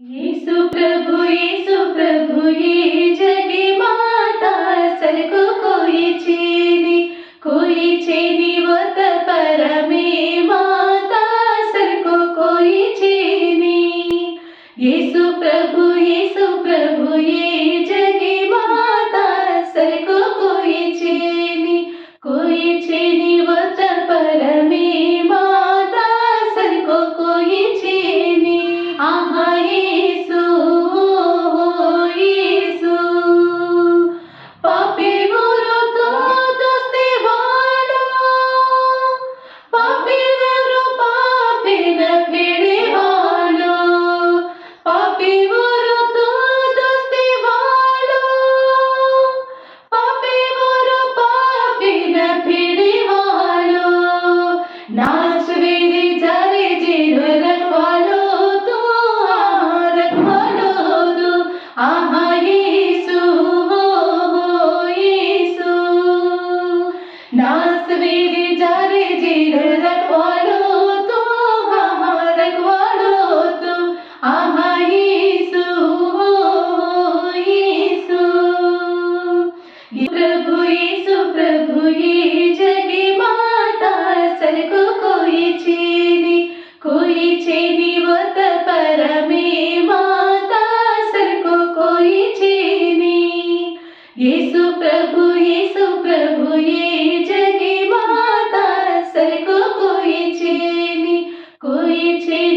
యేసు ప్రభు యేసు ప్రభు ఏ జగే మాతా సల్కు కోయి చేని కోయి చేని వత పరమే మాతా సల్కు కోయి చేని. యేసు ప్రభు యేసు ప్రభు ఏ జగే మాతా సల్కు కోయి చేని కోయి చేని వత పరమే యేసు ప్రభు యేసు ప్రభు ఏ జగే మాతా సర్ కో కోయి చేని కోయి చేని